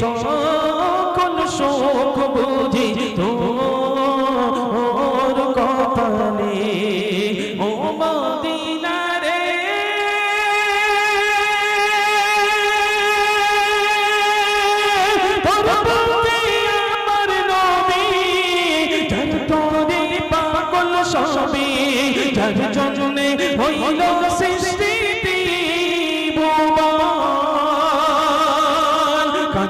সকল শোক বুঝি তোর কপালে। ও মদিনা রে তোর প্রতি আমার নবী, যার তোরে পাগল সবে যার জন্যে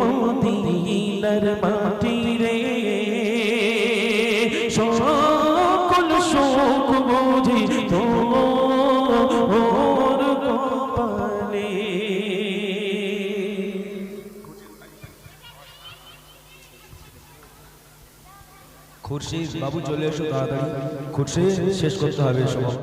মদিনার মাটি সকল শোক বুঝি কপালে। খুরশিদ, বাবু চলে এসো তাড়াতাড়ি। শেষ করতে হবে সব